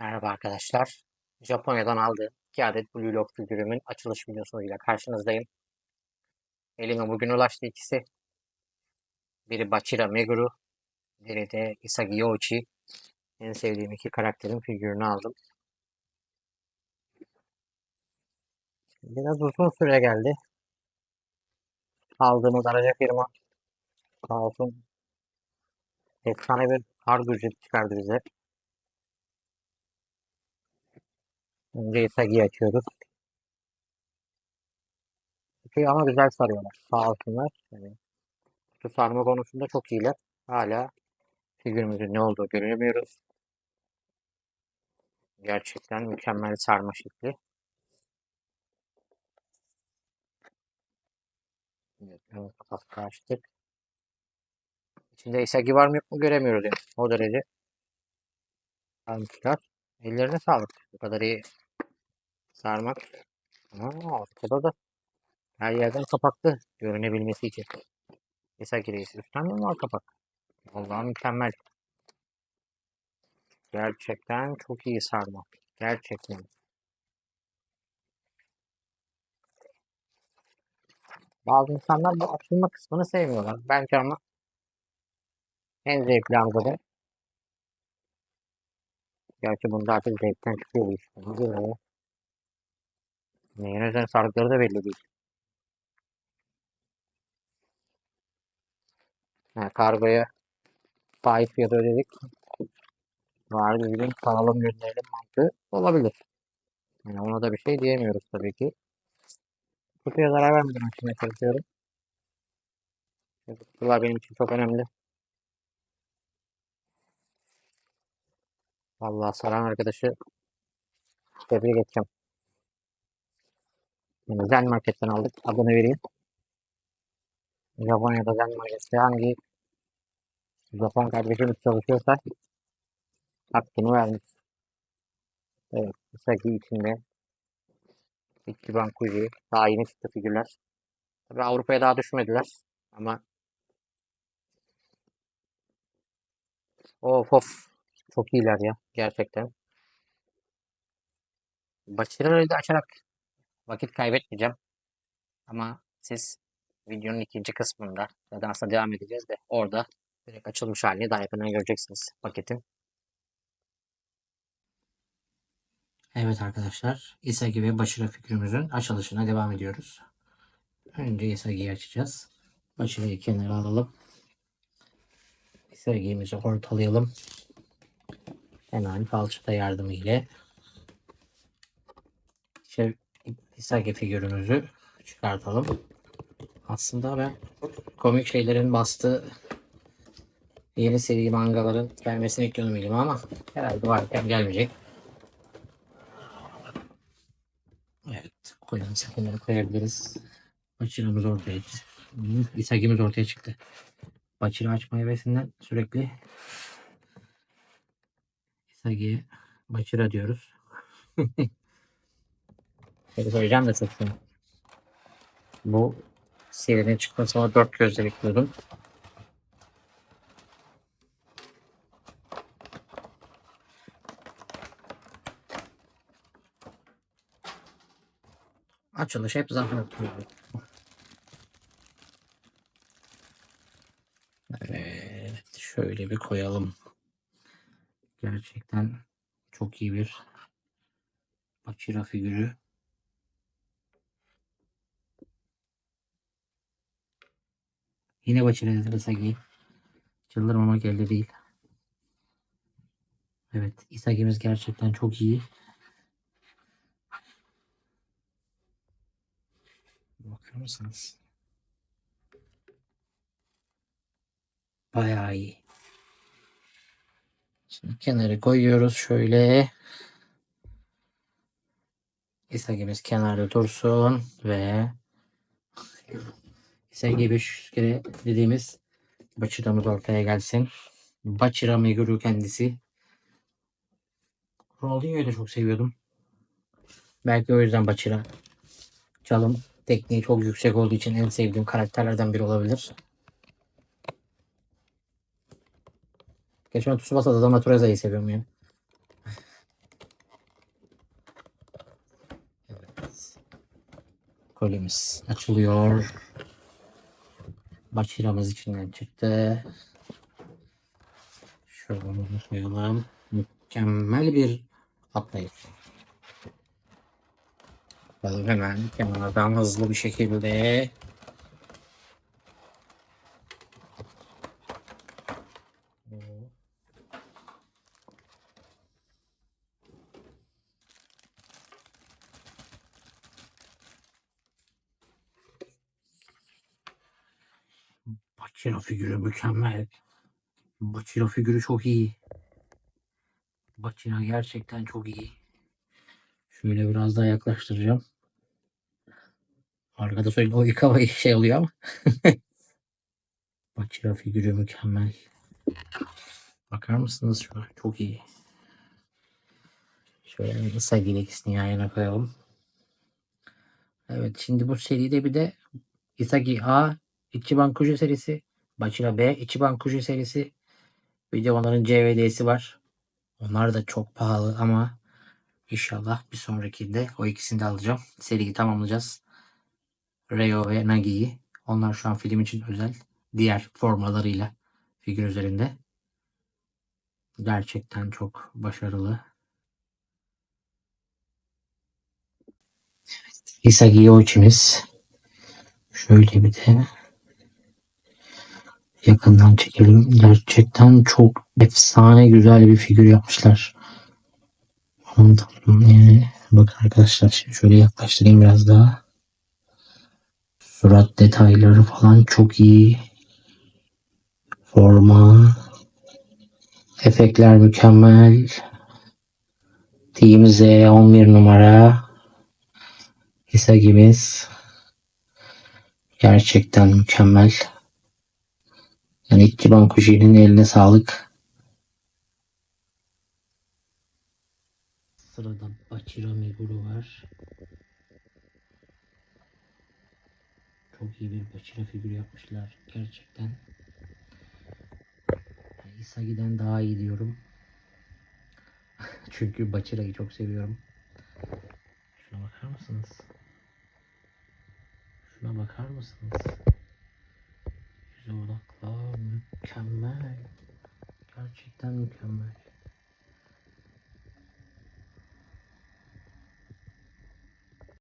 Merhaba arkadaşlar. Japonya'dan aldığım 2 adet Blue Lock figürümün açılış videosuyla karşınızdayım. Elime bugün ulaştı ikisi. Biri Bachira Meguru, biri de Isagi Youchi. En sevdiğim iki karakterin figürünü aldım. Biraz uzun süre geldi. Aldığımız aracı firma sağ olsun efsane bir kargo ücreti çıkardı bize. Önce Isagi'yi açıyoruz. Şey ama güzel sarıyorlar. Sağ olsunlar. Yani kutu sarma konusunda çok iyiler. Hala figürümüzün ne olduğu göremiyoruz. Gerçekten mükemmel sarma şekli. Evet, ön kapakta açtık. İçinde Isagi var mı yok mu göremiyoruz yani. O derece sarmışlar. Ellerine sağlık. Bu kadar iyi sarmak. Aa, arkada da her yerden kapaklı görünebilmesi için. Isagi reis üstten mi var kapak? Vallahi mükemmel. Gerçekten çok iyi sarma. Gerçekten. Bazı insanlar bu açılma kısmını sevmiyorlar. Bence ama en zevkli anda da Gerçi bunda artık zevkten çıkıyor bu iş. Ne diyor ya? Neyin özel sardıkları da belli değil. Ha, kargoya fahiş fiyatı ödedik. Var düzgün kanalım gönderelim mantığı olabilir. Yani ona da bir şey diyemiyoruz tabii ki. Kutuya zarar vermeden açmaya çalışıyorum. Kutular benim için çok önemli. Vallahi saran arkadaşı tebrik edeceğim. Zen Market'ten aldık. Adını vereyim. Japonya'da Zen Market'te hangi Japon kardeşimiz çalışıyorsa hakkını vermiş. Evet. Isagi içinde Ichiban Kuji. Daha yeni çıktı figürler. Tabii Avrupa'ya daha düşmediler. Ama of of. Çok iyiler ya. Gerçekten. Başarıları açarak vakit kaybetmeyeceğim. Ama siz videonun ikinci kısmında zaten aslında devam edeceğiz de orada direkt açılmış halini daha yakından göreceksiniz paketin. Evet arkadaşlar, Isagi ve Başira figürümüzün açılışına devam ediyoruz. Önce Isagi'yi açacağız. Başira'yı kenara alalım. Isagi'mizi ortalayalım. Hemen falçata yardımıyla işte Isagi figürümüzü çıkartalım. Aslında ben komik şeylerin bastığı yeni seri mangaların gelmesini bekliyordum elime ama herhalde varken gelmeyecek. Evet, koyan sakınları koyabiliriz. Başırımız ortaya çıktı. Isagimiz ortaya çıktı. Başırı açma hevesinden sürekli Isagi'ye Başıra diyoruz. Şöyle söyleyeceğim de sakın. Bu serinin çıkmasına dört gözle bekliyordum. Açılış hep zahmet. Evet, şöyle bir koyalım. Gerçekten çok iyi bir Bachira figürü. Yine Bachira Isagi. Çıldırmamak elde değil. Evet, Isagi'miz gerçekten çok iyi. Bakar mısınız? Bayağı iyi. Şimdi kenarı koyuyoruz şöyle. Isagimiz kenarda dursun ve SG 500 kere dediğimiz Bachira'mız ortaya gelsin. Bachira Meguru kendisi. Ronaldinho'yu da çok seviyordum. Belki o yüzden Bachira. Çalım tekniği çok yüksek olduğu için en sevdiğim karakterlerden biri olabilir. Geçen Tsubasa'da da Natureza'yı seviyorum yani. evet. Açılıyor. Başıramız içinden çıktı. Şöyle bunu koyalım. Mükemmel bir atlayış. Bakalım hemen kenardan hızlı bir şekilde Bachira figürü mükemmel. Bachira figürü çok iyi. Bachira gerçekten çok iyi. Şöyle biraz daha yaklaştıracağım. Arkada söyle o yıkama şey oluyor ama. Bachira figürü mükemmel. Bakar mısınız şu an? Çok iyi. Şöyle Isagi ikisini yan yana koyalım. Evet şimdi bu seride bir de Isagi A Ichiban Kuju serisi, Bachira B Ichiban Kuju serisi. Bir de onların CVD'si var. Onlar da çok pahalı ama inşallah bir sonrakinde o ikisini de alacağım. Seriyi tamamlayacağız. Reo ve Nagi'yi. Onlar şu an film için özel. Diğer formalarıyla figür üzerinde. Gerçekten çok başarılı. Hisagi Yoichi'miz. Şöyle bir de yakından çekelim. Gerçekten çok efsane güzel bir figür yapmışlar. Yani bakın arkadaşlar şimdi şöyle yaklaştırayım biraz daha. Surat detayları falan çok iyi. Forma. Efektler mükemmel. Team Z 11 numara. Hisagi'miz. Gerçekten mükemmel. Yani Ichiban Kuji'nin eline sağlık. Sırada Bachira Meguro var. Çok iyi bir Bachira figürü yapmışlar. Gerçekten. Isagi'den daha iyi diyorum. Çünkü Bachira'yı çok seviyorum. Şuna bakar mısınız? Şuna bakar mısınız? Mükemmel. Gerçekten mükemmel.